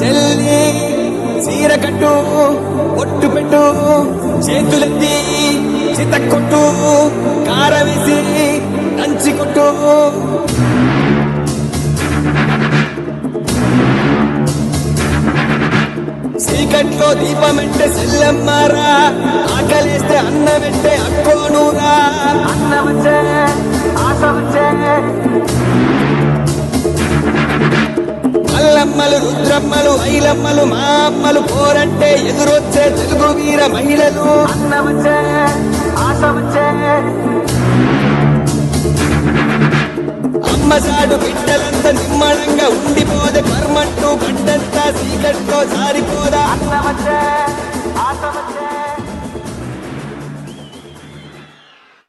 చెల్లి చీర కట్టు ఒట్టు పెట్టు చేతులెత్తి చిత కొట్టు కారవేసి దంచి కొట్టు చీకట్లో దీపం అంటే సెల్లమ్మారా ఆకలిస్తే అన్నం అంటే అక్కోనూరా. అన్నవచ్చే ఆశ వచ్చే అల్లమ్మలు రుద్రమ్మలు ఐలమ్మలు మా అమ్మలు పోరంటే ఎదురొచ్చే తెలుగు వీర మహిళలు. అన్నవచ్చే ఆశ వచ్చే అమ్మసాడు బిడ్డలంతా నిమ్మడంగా ఉండిపోదే కర్మంటూ గడ్డంతా సీకట్లో జారిపోదా? అన్నవచ్చే